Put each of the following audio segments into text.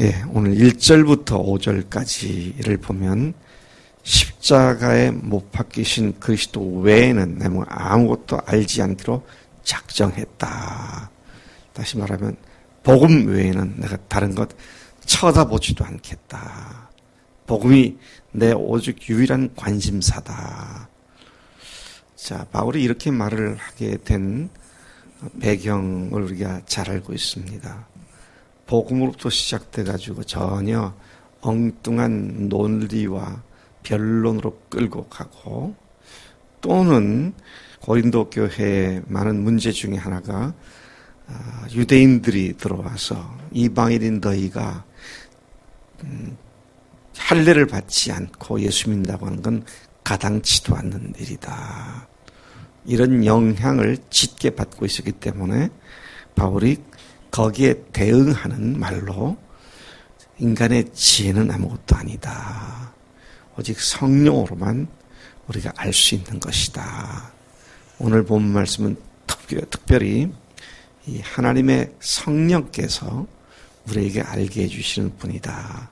예, 오늘 1절부터 5절까지를 보면 십자가에 못 박히신 그리스도 외에는 내가 아무것도 알지 않기로 작정했다. 다시 말하면 복음 외에는 내가 다른 것 쳐다보지도 않겠다. 복음이 내 오직 유일한 관심사다. 자, 바울이 이렇게 말을 하게 된 배경을 우리가 잘 알고 있습니다. 복음으로부터 시작돼 가지고 전혀 엉뚱한 논리와 변론으로 끌고 가고 또는 고린도 교회의 많은 문제 중에 하나가 아, 유대인들이 들어와서 이방인인 너희가 음, 할례를 받지 않고 예수 믿는다고 하는 건 가당치도 않는 일이다. 이런 영향을 짙게 받고 있었기 때문에 바울이 거기에 대응하는 말로 인간의 지혜는 아무것도 아니다. 오직 성령으로만 우리가 알 수 있는 것이다. 오늘 본 말씀은 특별히 이 하나님의 성령께서 우리에게 알게 해주시는 분이다.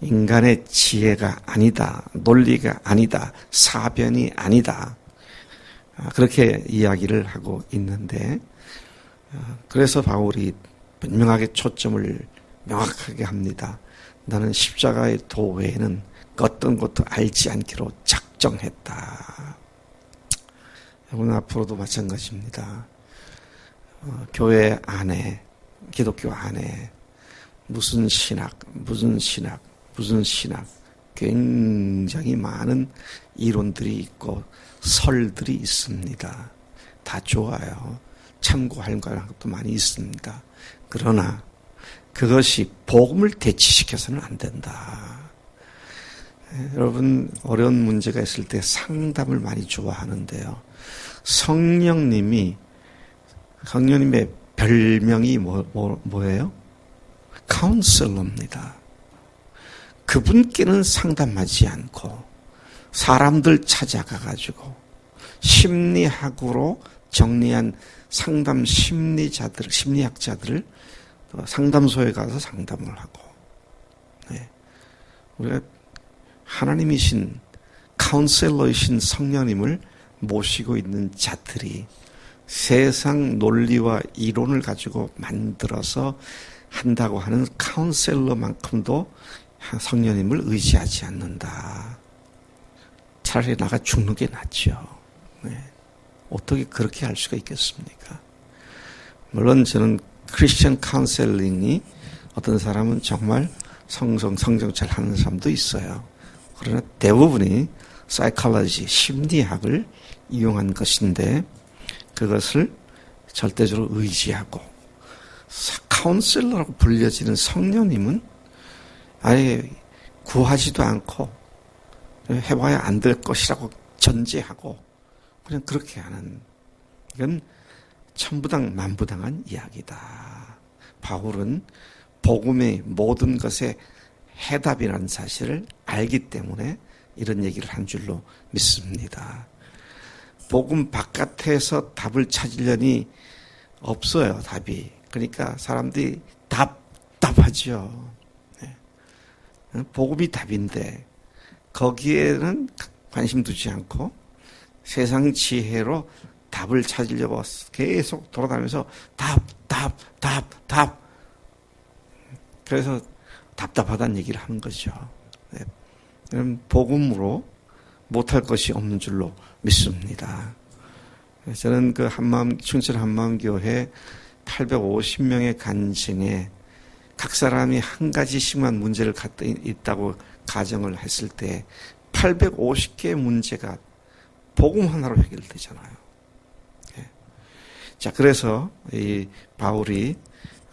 인간의 지혜가 아니다. 논리가 아니다. 사변이 아니다. 아, 그렇게 이야기를 하고 있는데, 아, 그래서 바울이 분명하게 초점을 명확하게 합니다. 나는 십자가의 도 외에는 어떤 것도 알지 않기로 작정했다. 여러분 앞으로도 마찬가지입니다. 어, 교회 안에, 기독교 안에 무슨 신학, 무슨 신학, 무슨 신학, 굉장히 많은 이론들이 있고 설들이 있습니다. 다 좋아요. 참고할 것도 많이 있습니다. 그러나 그것이 복음을 대치시켜서는 안 된다. 예, 여러분 어려운 문제가 있을 때 상담을 많이 좋아하는데요. 성령님이 성령님의 별명이 뭐, 뭐, 뭐예요? 카운슬러입니다. 그분께는 상담하지 않고 사람들 찾아가 가지고 심리학으로 정리한 상담 심리자들, 심리학자들을 상담소에 가서 상담을 하고, 네. 우리가 하나님이신 카운셀러이신 성령님을 모시고 있는 자들이 세상 논리와 이론을 가지고 만들어서 한다고 하는 카운셀러만큼도 성령님을 의지하지 않는다. 차라리 나가 죽는 게 낫죠. 네. 어떻게 그렇게 할 수가 있겠습니까? 물론 저는 크리스천 카운셀링이 어떤 사람은 정말 성성 성정 잘 하는 사람도 있어요. 그러나 대부분이 사이컬러지 심리학을 이용한 것인데 그것을 절대적으로 의지하고 카운셀러라고 불려지는 성령님은 아예 구하지도 않고 해봐야 안 될 것이라고 전제하고 그냥 그렇게 하는 이건 천부당 만부당한 이야기다. 바울은 복음의 모든 것에 해답이라는 사실을 알기 때문에 이런 얘기를 한 줄로 믿습니다. 복음 바깥에서 답을 찾으려니 없어요, 답이. 그러니까 사람들이 답 답하죠. 네. 복음이 답인데 거기에는 관심 두지 않고 세상 지혜로 답을 찾으려고 계속 돌아다니면서 답, 답, 답, 답. 그래서 답답하다는 얘기를 하는 거죠. 네. 복음으로 못할 것이 없는 줄로 믿습니다. 저는 그 한마음, 춘천 한마음교회 850명의 간증에 각 사람이 한 가지씩만 문제를 갖고 있다고 가정을 했을 때 850개의 문제가 복음 하나로 해결되잖아요. 예. 자, 그래서 이 바울이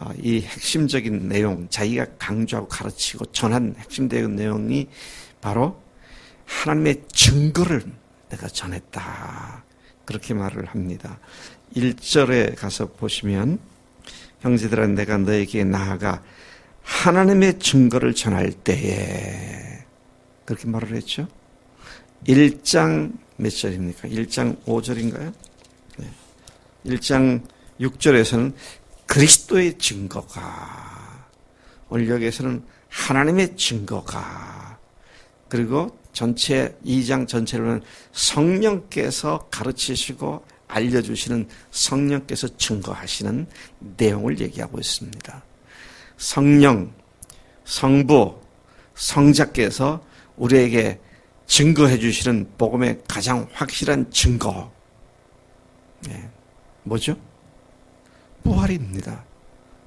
어, 이 핵심적인 내용, 자기가 강조하고 가르치고 전한 핵심적인 내용이 바로 하나님의 증거를 내가 전했다. 그렇게 말을 합니다. 1절에 가서 보시면 형제들아 내가 너에게 나아가 하나님의 증거를 전할 때에 그렇게 말을 했죠. 1장 몇 절입니까? 1장 5절인가요? 네. 1장 6절에서는 그리스도의 증거가 여기에서는 하나님의 증거가 그리고 전체 2장 전체로 는 성령께서 가르치시고 알려주시는 성령께서 증거하시는 내용을 얘기하고 있습니다. 성령, 성부, 성자께서 우리에게 증거해 주시는 복음의 가장 확실한 증거. 네. 뭐죠? 부활입니다.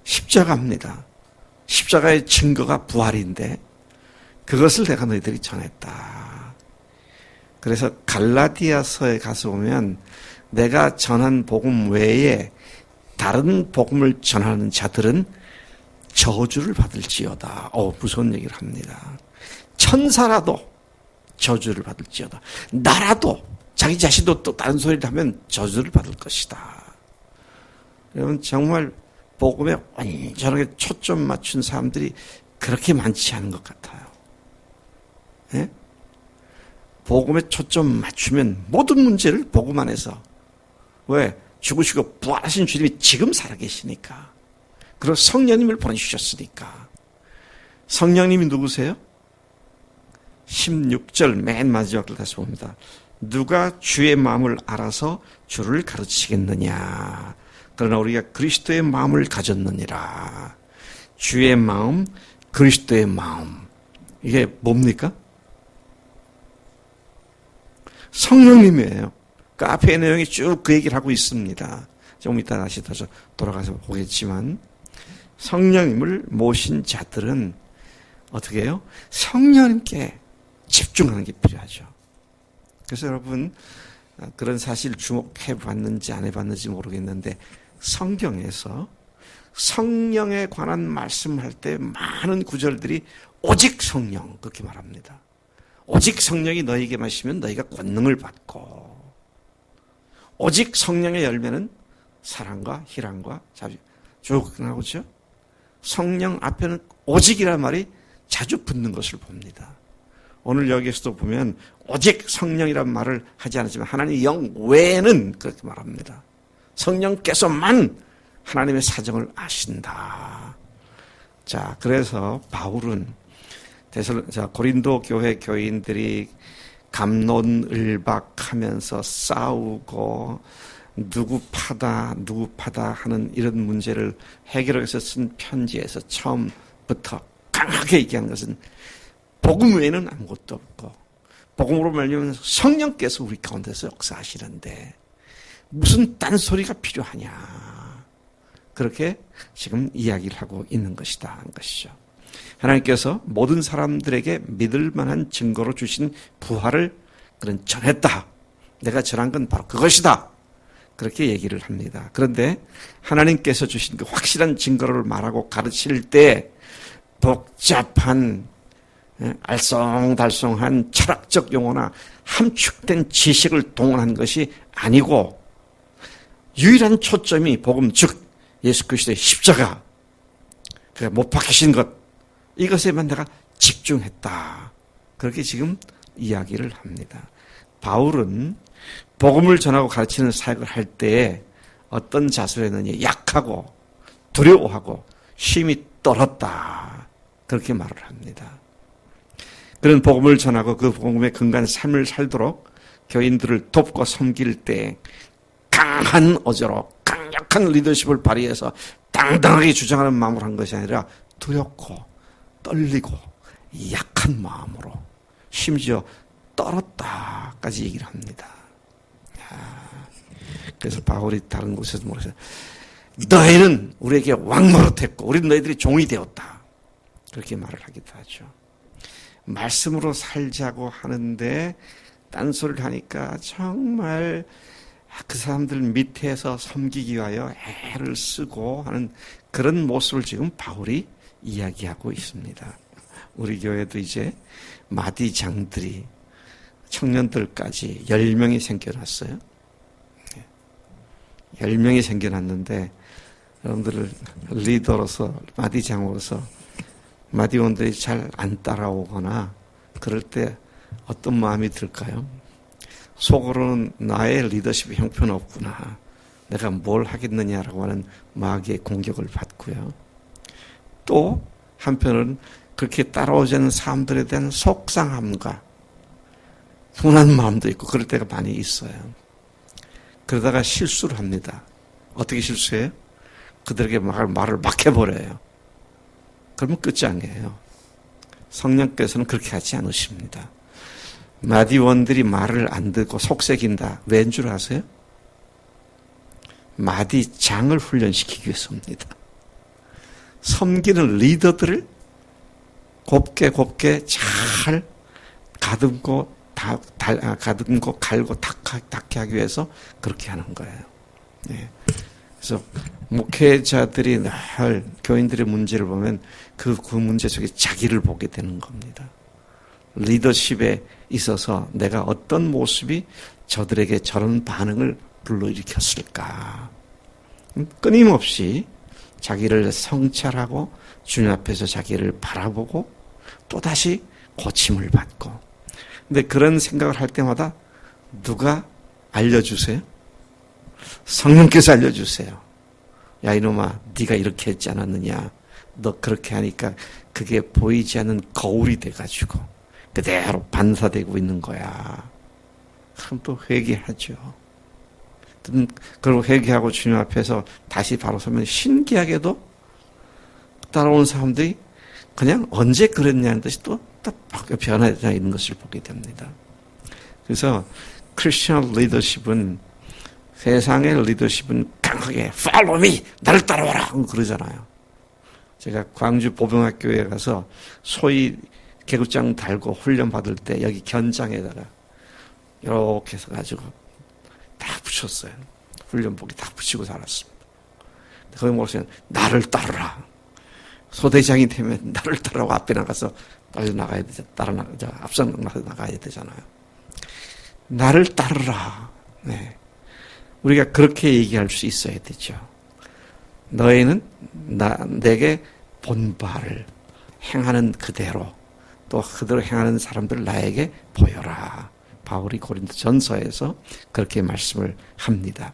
십자가입니다. 십자가의 증거가 부활인데 그것을 내가 너희들이 전했다. 그래서 갈라디아서에 가서 보면 내가 전한 복음 외에 다른 복음을 전하는 자들은 저주를 받을지어다. 어, 무서운 얘기를 합니다. 천사라도 저주를 받을지어다. 나라도 자기 자신도 또 다른 소리를 하면 저주를 받을 것이다. 여러분 정말 복음에 완전하게 초점 맞춘 사람들이 그렇게 많지 않은 것 같아요. 예? 복음에 초점 맞추면 모든 문제를 복음 안에서 왜 죽으시고 부활하신 주님이 지금 살아계시니까 그리고 성령님을 보내주셨으니까 성령님이 누구세요? 16절 맨 마지막을 다시 봅니다. 누가 주의 마음을 알아서 주를 가르치겠느냐. 그러나 우리가 그리스도의 마음을 가졌느니라. 주의 마음, 그리스도의 마음. 이게 뭡니까? 성령님이에요. 그 앞에 내용이 쭉 그 얘기를 하고 있습니다. 좀 이따 다시 돌아가서 보겠지만 성령님을 모신 자들은 어떻게 해요? 성령님께 집중하는 게 필요하죠. 그래서 여러분 그런 사실 주목해 봤는지 안 해봤는지 모르겠는데 성경에서 성령에 관한 말씀할 때 많은 구절들이 오직 성령 그렇게 말합니다. 오직 성령이 너에게 마시면 너희가 권능을 받고 오직 성령의 열매는 사랑과 희랑과 자비 쭉 나오죠. 성령 앞에는 오직이란 말이 자주 붙는 것을 봅니다. 오늘 여기에서도 보면 오직 성령이란 말을 하지 않았지만 하나님 영 외에는 그렇게 말합니다. 성령께서만 하나님의 사정을 아신다. 자, 그래서 바울은 대설, 자, 고린도 교회 교인들이 감론을박하면서 싸우고 누구 파다 누구 파다 하는 이런 문제를 해결하기 위해서 쓴 편지에서 처음부터 강하게 얘기한 것은 복음 외에는 아무것도 없고 복음으로 말미암 성령께서 우리 가운데서 역사하시는데 무슨 딴소리가 필요하냐 그렇게 지금 이야기를 하고 있는 것이다 하는 것이죠. 하나님께서 모든 사람들에게 믿을 만한 증거로 주신 부활을 그런 전했다. 내가 전한 건 바로 그것이다. 그렇게 얘기를 합니다. 그런데 하나님께서 주신 그 확실한 증거를 말하고 가르칠 때 복잡한 예, 알쏭달쏭한 철학적 용어나 함축된 지식을 동원한 것이 아니고 유일한 초점이 복음 즉 예수 그리스도의 십자가 못 박히신 것 이것에만 내가 집중했다. 그렇게 지금 이야기를 합니다. 바울은 복음을 전하고 가르치는 사역을 할 때에 어떤 자세였느냐 약하고 두려워하고 힘이 떨었다. 그렇게 말을 합니다. 그런 복음을 전하고 그 복음의 근간 삶을 살도록 교인들을 돕고 섬길 때 강한 어조로 강력한 리더십을 발휘해서 당당하게 주장하는 마음으로 한 것이 아니라 두렵고 떨리고 약한 마음으로 심지어 떨었다까지 얘기를 합니다. 그래서 바울이 다른 곳에서 뭐랬어요? 너희는 우리에게 왕 노릇했고 우리는 너희들이 종이 되었다. 그렇게 말을 하기도 하죠. 말씀으로 살자고 하는데 딴소리를 하니까 정말 그 사람들 밑에서 섬기기 위하여 애를 쓰고 하는 그런 모습을 지금 바울이 이야기하고 있습니다. 우리 교회도 이제 마디장들이 청년들까지 10명이 생겨났어요. 10명이 생겨났는데 여러분들을 리더로서 마디장으로서 마디원들이 잘 안 따라오거나 그럴 때 어떤 마음이 들까요? 속으로는 나의 리더십 형편 없구나. 내가 뭘 하겠느냐라고 하는 마귀의 공격을 받고요. 또 한편으로는 그렇게 따라오자는 사람들에 대한 속상함과 분한 마음도 있고 그럴 때가 많이 있어요. 그러다가 실수를 합니다. 어떻게 실수해요? 그들에게 말, 말을 막 해버려요. 그러면 끝장이에요. 성령께서는 그렇게 하지 않으십니다. 마디원들이 말을 안 듣고 속색인다. 왠 줄 아세요? 마디 장을 훈련시키기 위해서입니다. 섬기는 리더들을 곱게 곱게 잘 가듬고 다, 달, 아, 가듬고 갈고 닦게 하기 위해서 그렇게 하는 거예요. 네. 그래서 목회자들이 늘 교인들의 문제를 보면 그, 그 문제 속에 자기를 보게 되는 겁니다. 리더십에 있어서 내가 어떤 모습이 저들에게 저런 반응을 불러일으켰을까. 끊임없이 자기를 성찰하고 주님 앞에서 자기를 바라보고 또다시 고침을 받고. 근데 그런 생각을 할 때마다 누가 알려주세요? 성령께서 알려주세요. 야 이놈아 네가 이렇게 했지 않았느냐. 너 그렇게 하니까 그게 보이지 않는 거울이 돼가지고 그대로 반사되고 있는 거야. 그럼 또 회개하죠. 그리고 회개하고 주님 앞에서 다시 바로 서면 신기하게도 따라온 사람들이 그냥 언제 그랬냐는 듯이 또딱 변화되어 있는 것을 보게 됩니다. 그래서 크리스천 리더십은 세상의 리더십은 강하게 follow me 나를 따라와라 그러잖아요. 제가 광주 보병학교에 가서 소위 개구장 달고 훈련 받을 때 여기 견장에다가 이렇게 해서 가지고 다 붙였어요. 훈련복이 다 붙이고 살았습니다. 거기 목사님 나를 따르라. 소대장이 되면 나를 따라고 앞에 나가서 빨리 나가야 되죠. 따라 나가 앞서 나가야 되잖아요. 나를 따르라. 네. 우리가 그렇게 얘기할 수 있어야 되죠. 너희는 나, 내게 본바를 행하는 그대로 또 그대로 행하는 사람들 나에게 보여라. 바울이 고린도 전서에서 그렇게 말씀을 합니다.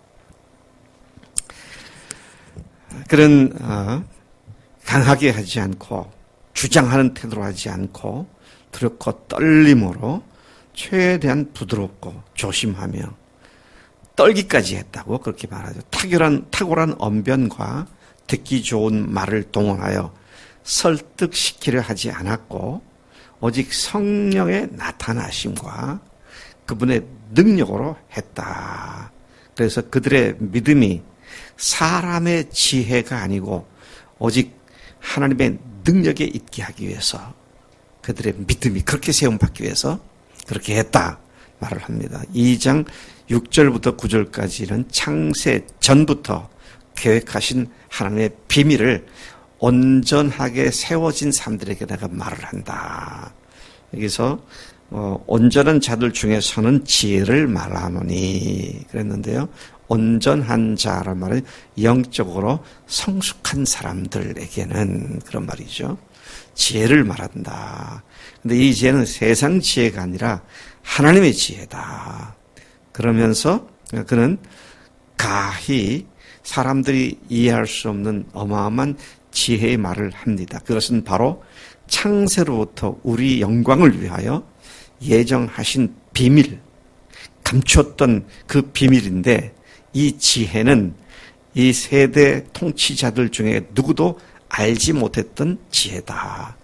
그런 어, 강하게 하지 않고 주장하는 태도로 하지 않고 두렵고 떨림으로 최대한 부드럽고 조심하며 떨기까지 했다고 그렇게 말하죠. 탁월한 탁월한 언변과 듣기 좋은 말을 동원하여 설득시키려 하지 않았고 오직 성령의 나타나심과 그분의 능력으로 했다. 그래서 그들의 믿음이 사람의 지혜가 아니고 오직 하나님의 능력에 있게 하기 위해서 그들의 믿음이 그렇게 세움받기 위해서 그렇게 했다 말을 합니다. 2장 6절부터 9절까지는 창세 전부터 계획하신 하나님의 비밀을 온전하게 세워진 사람들에게 내가 말을 한다. 여기서 어, 온전한 자들 중에서는 지혜를 말하노니 그랬는데요. 온전한 자란 말은 영적으로 성숙한 사람들에게는 그런 말이죠. 지혜를 말한다. 근데 이 지혜는 세상 지혜가 아니라 하나님의 지혜다. 그러면서 그는 가히 사람들이 이해할 수 없는 어마어마한 지혜의 말을 합니다. 그것은 바로 창세로부터 우리 영광을 위하여 예정하신 비밀, 감췄던 그 비밀인데 이 지혜는 이 세대 통치자들 중에 누구도 알지 못했던 지혜다.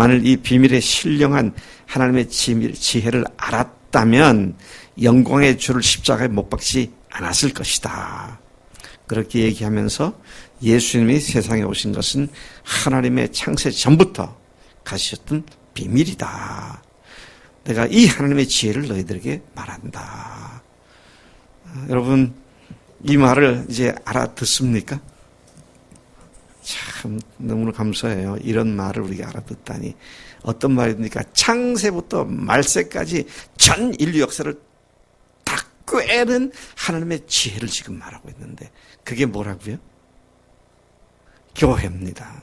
만일 이 비밀의 신령한 하나님의 지혜를 알았다면 영광의 주를 십자가에 못 박지 않았을 것이다. 그렇게 얘기하면서 예수님이 세상에 오신 것은 하나님의 창세 전부터 가셨던 비밀이다. 내가 이 하나님의 지혜를 너희들에게 말한다. 여러분, 이 말을 이제 알아듣습니까? 참, 너무나 감사해요. 이런 말을 우리가 알아듣다니. 어떤 말입니까? 창세부터 말세까지 전 인류 역사를 다 꿰는 하나님의 지혜를 지금 말하고 있는데, 그게 뭐라고요? 교회입니다.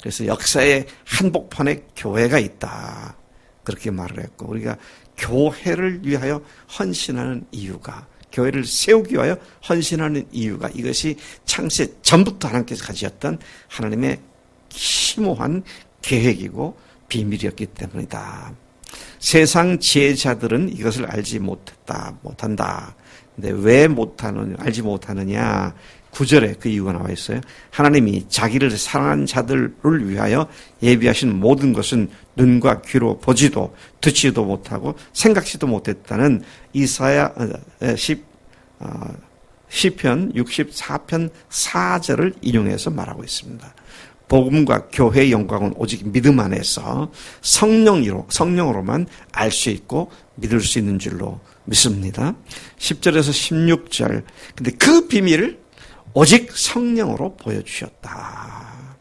그래서 역사의 한복판에 교회가 있다. 그렇게 말을 했고, 우리가 교회를 위하여 헌신하는 이유가, 교회를 세우기 위하여 헌신하는 이유가 이것이 창세 전부터 하나님께서 가지셨던 하나님의 심오한 계획이고 비밀이었기 때문이다. 세상 지혜자들은 이것을 알지 못했다, 못한다. 근데 왜 못하느냐, 알지 못하느냐. 구절에 그 이유가 나와 있어요. 하나님이 자기를 사랑한 자들을 위하여 예비하신 모든 것은 눈과 귀로 보지도 듣지도 못하고 생각지도 못했다는 이사야 10, 어, 시편 64편 4절을 인용해서 말하고 있습니다. 복음과 교회의 영광은 오직 믿음 안에서 성령으로 성령으로만 알 수 있고 믿을 수 있는 줄로 믿습니다. 10절에서 16절. 근데 그 비밀을 오직 성령으로 보여주셨다.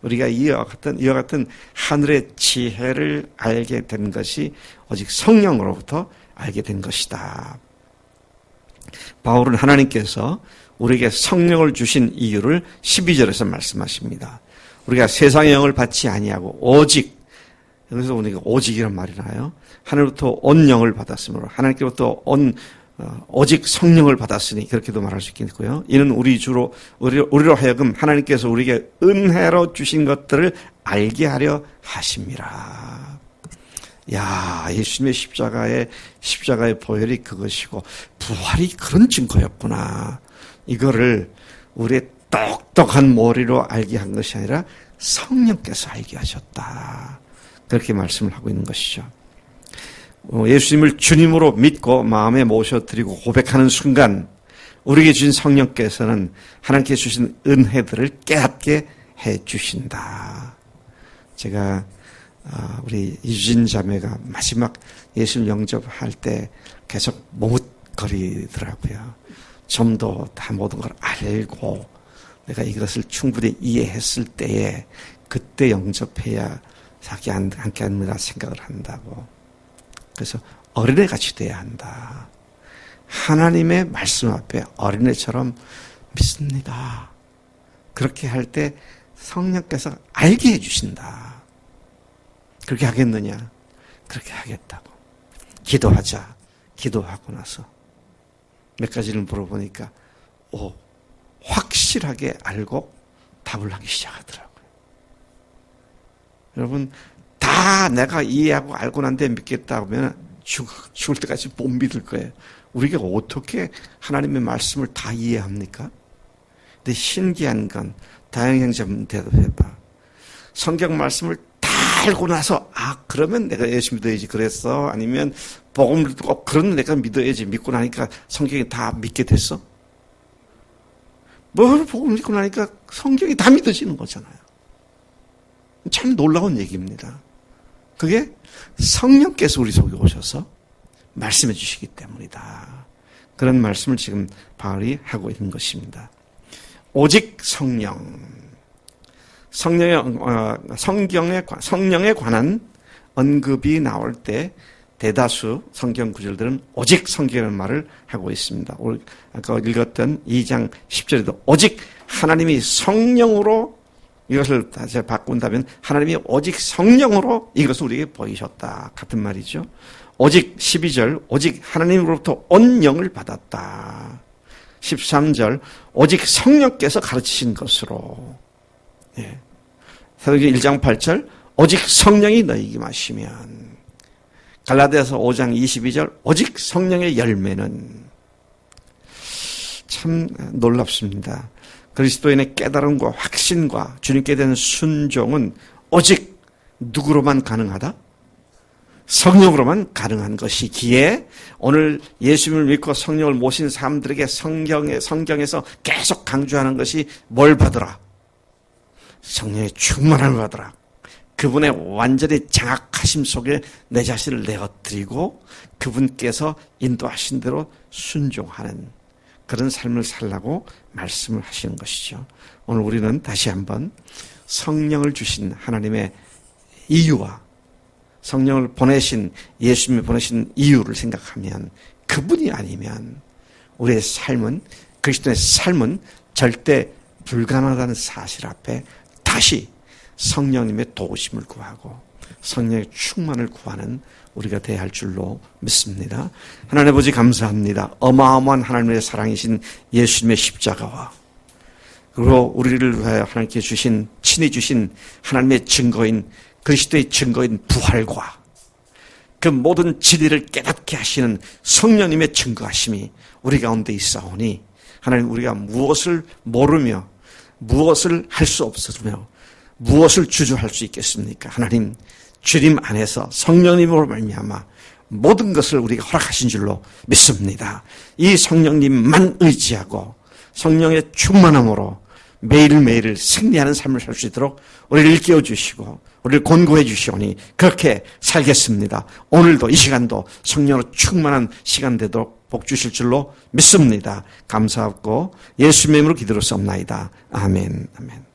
우리가 이와 같은, 이와 같은 하늘의 지혜를 알게 된 것이 오직 성령으로부터 알게 된 것이다. 바울은 하나님께서 우리에게 성령을 주신 이유를 12절에서 말씀하십니다. 우리가 세상의 영을 받지 아니하고 오직 그래서 우리가 오직이란 말이 나요. 하늘부터 온 영을 받았으므로 하나님께로부터 온 어, 오직 성령을 받았으니 그렇게도 말할 수 있겠고요. 이는 우리 주로 우리로 하여금 하나님께서 우리에게 은혜로 주신 것들을 알게 하려 하심이라. 야, 예수님의 십자가의 십자가의 보혈이 그것이고 부활이 그런 증거였구나. 이거를 우리의 똑똑한 머리로 알게 한 것이 아니라 성령께서 알게 하셨다. 그렇게 말씀을 하고 있는 것이죠. 어, 예수님을 주님으로 믿고 마음에 모셔드리고 고백하는 순간 우리에게 주신 성령께서는 하나님께 주신 은혜들을 깨닫게 해 주신다. 제가 어, 우리 유진 자매가 마지막 예수님 영접할 때 계속 머뭇거리더라고요. 좀 더 다 모든 걸 알고 내가 이것을 충분히 이해했을 때에 그때 영접해야 함께 합니다 생각을 한다고. 그래서 어린애 같이 돼야 한다. 하나님의 말씀 앞에 어린애처럼 믿습니다. 그렇게 할 때 성령께서 알게 해주신다. 그렇게 하겠느냐? 그렇게 하겠다고. 기도하자. 기도하고 나서 몇 가지를 물어보니까, 오, 확실하게 알고 답을 하기 시작하더라고요. 여러분, 다 내가 이해하고 알고 난 뒤에 믿겠다 하면 죽, 죽을 때까지 못 믿을 거예요. 우리가 어떻게 하나님의 말씀을 다 이해합니까? 근데 신기한 건, 다영 형제분 대답해봐. 성경 말씀을 다 알고 나서, 아, 그러면 내가 예수 믿어야지 그랬어. 아니면, 복음을 듣고, 그런 내가 믿어야지. 믿고 나니까 성경이 다 믿게 됐어? 뭘 복음을 믿고 나니까 성경이 다 믿어지는 거잖아요. 참 놀라운 얘기입니다. 그게 성령께서 우리 속에 오셔서 말씀해 주시기 때문이다. 그런 말씀을 지금 바울이 하고 있는 것입니다. 오직 성령. 성령의, 어, 성경에, 성령에 관한 언급이 나올 때 대다수 성경 구절들은 오직 성경이라는 말을 하고 있습니다. 아까 읽었던 2장 10절에도 오직 하나님이 성령으로 이것을 다시 바꾼다면 하나님이 오직 성령으로 이것을 우리에게 보이셨다. 같은 말이죠. 오직 12절 오직 하나님으로부터 온 영을 받았다. 13절 오직 성령께서 가르치신 것으로 예. 사도기 1장 8절 오직 성령이 너희에게 마시면 갈라디아서 5장 22절 오직 성령의 열매는 참 놀랍습니다. 그리스도인의 깨달음과 확신과 주님께 대한 순종은 오직 누구로만 가능하다? 성령으로만 가능한 것이기에 오늘 예수님을 믿고 성령을 모신 사람들에게 성경에, 성경에서 계속 강조하는 것이 뭘 받으라? 성령의 충만함을 받으라. 그분의 완전히 장악하심 속에 내 자신을 내어드리고 그분께서 인도하신 대로 순종하는 그런 삶을 살라고 말씀을 하시는 것이죠. 오늘 우리는 다시 한번 성령을 주신 하나님의 이유와 성령을 보내신 예수님이 보내신 이유를 생각하면 그분이 아니면 우리의 삶은 그리스도의 삶은 절대 불가능하다는 사실 앞에 다시 성령님의 도우심을 구하고 성령의 충만을 구하는 우리가 돼야 할 줄로 믿습니다. 하나님 아버지 감사합니다. 어마어마한 하나님의 사랑이신 예수님의 십자가와 그리고 우리를 위하여 하나님께 주신 친히 주신 하나님의 증거인 그리스도의 증거인 부활과 그 모든 진리를 깨닫게 하시는 성령님의 증거하심이 우리 가운데 있사오니 하나님 우리가 무엇을 모르며 무엇을 할 수 없으며 무엇을 주저할 수 있겠습니까? 하나님 주님 안에서 성령님으로 말미암아 모든 것을 우리가 허락하신 줄로 믿습니다. 이 성령님만 의지하고 성령의 충만함으로 매일매일을 승리하는 삶을 살 수 있도록 우리를 깨워 주시고 우리를 권고해 주시오니 그렇게 살겠습니다. 오늘도 이 시간도 성령으로 충만한 시간 되도록 복 주실 줄로 믿습니다. 감사하고 예수님으로 기도로 썸나이다. 아멘. 아멘.